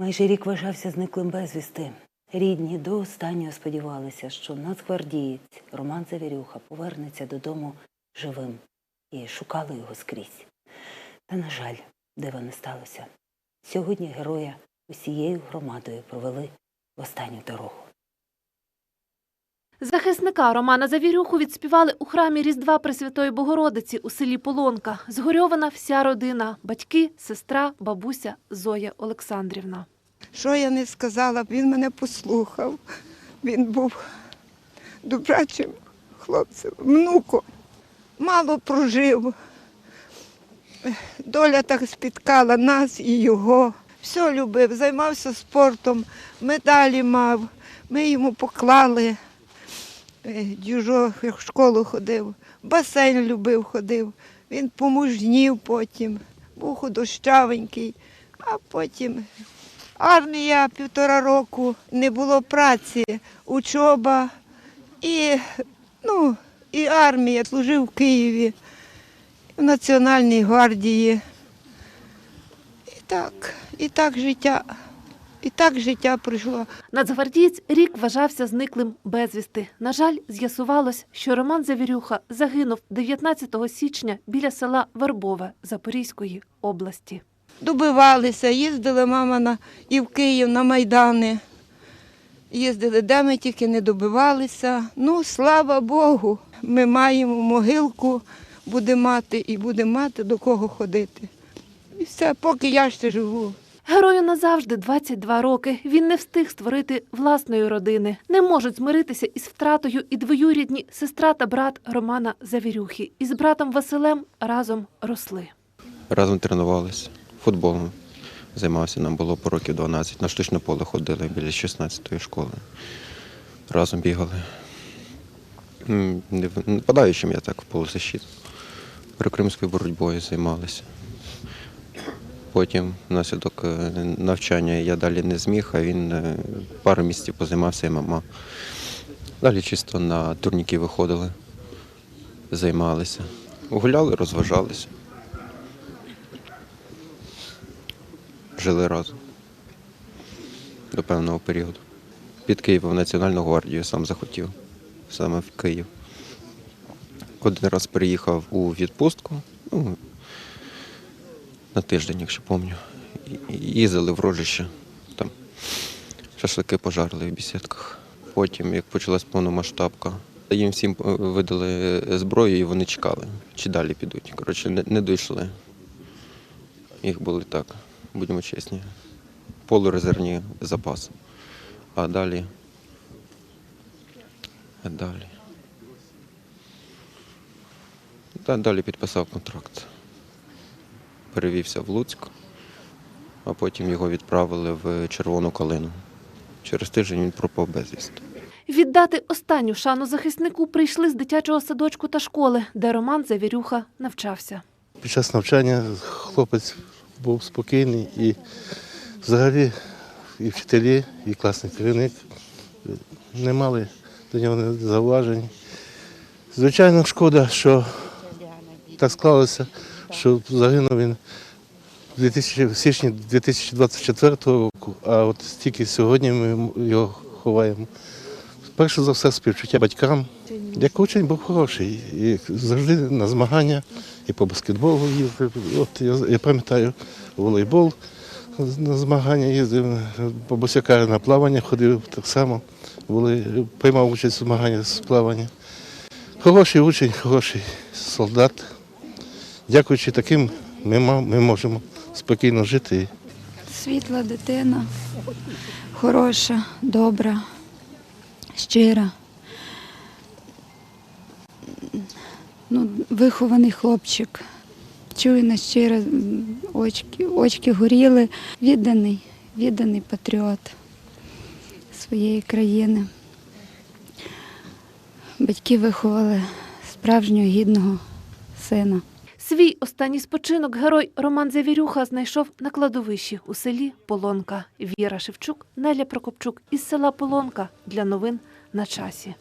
Майже рік вважався зниклим безвісти. Рідні до останнього сподівалися, що нацгвардієць Роман Завірюха повернеться додому живим і шукали його скрізь. Та, на жаль, дива не сталося. Сьогодні героя усією громадою провели в останню дорогу. Захисника Романа Завірюху відспівали у храмі Різдва Пресвятої Богородиці у селі Полонка. Згорьована вся родина – батьки, сестра, бабуся Зоя Олександрівна. Що я не сказала, він мене послухав. Він був добрачим хлопцем, внуком. Мало прожив. Доля так спіткала нас і його. Все любив, займався спортом, медалі мав. Ми йому поклали. Е, Дюжо в школу ходив, басейн любив, ходив. Він помужнів потім, був худощавенький, а потім Армія півтора року, не було праці, учоба і, ну, і армія. Служив в Києві, в Національній гвардії. І так, і так життя, і так життя пройшло. Нацгвардієць рік вважався зниклим безвісти. На жаль, з'ясувалось, що Роман Завірюха загинув 19 січня біля села Вербове Запорізької області. Добивалися, їздили мама на, і в Київ на Майдани. Їздили, де ми тільки не добивалися. Ну, слава Богу, ми маємо могилку, будемо мати і будемо мати до кого ходити. І все, поки я ще живу. Герою назавжди 22 роки. Він не встиг створити власної родини. Не можуть змиритися із втратою і двоюрідні сестра та брат Романа Завірюхи. Із братом Василем разом росли. Разом тренувалися футболом. Займався, нам було по років 12. На штучне поле ходили біля 16-ї школи. Разом бігали. Нападаючим я так в полузащит. Прикримською боротьбою займалися. Потім, внаслідок е, навчання, я далі не зміг, а він е, пару місяців позаймався ММА. Далі чисто на турніки виходили, займалися. Гуляли, розважалися. жили разом до певного періоду. Під Києвом Національну гвардію сам захотів, саме в Київ. Один раз приїхав у відпустку, ну, на тиждень, якщо пам'ятаю. Їздили в рожище, там шашлики пожарили в бесідках. Потім, як почалась повномасштабка, їм всім е, видали зброю і вони чекали, чи далі підуть. Коротше, не, не дійшли. Їх були так, будемо чесні, полурезервні запаси. А далі. А далі. Та далі підписав контракт. Перевівся в Луцьк, а потім його відправили в Червону Калину. Через тиждень він пропав безвісти. Віддати останню шану захиснику прийшли з дитячого садочку та школи, де Роман Завірюха навчався. Під час навчання хлопець був спокійний і взагалі і вчителі, і класний керівник не мали до нього зауважень. Звичайно, шкода, що так склалося, що загинув він в січні 2024 року, а от тільки сьогодні ми його ховаємо. Перше за все співчуття батькам. Як учень був хороший. І завжди на змагання і по баскетболу їздив. От я, я пам'ятаю, волейбол на змагання їздив, по босяка на плавання ходив так само, були, приймав участь у змаганнях з плавання. Хороший учень, хороший солдат. Дякуючи таким, ми, ми можемо спокійно жити. Світла дитина, хороша, добра, щира. Ну, вихований хлопчик. Чуйна, щира, м, очки, очки горіли. Відданий, відданий патріот своєї країни. Батьки виховали справжнього гідного сина. Свій останній спочинок герой Роман Завірюха знайшов на кладовищі у селі Полонка. Віра Шевчук, Неля Прокопчук із села Полонка для новин на часі.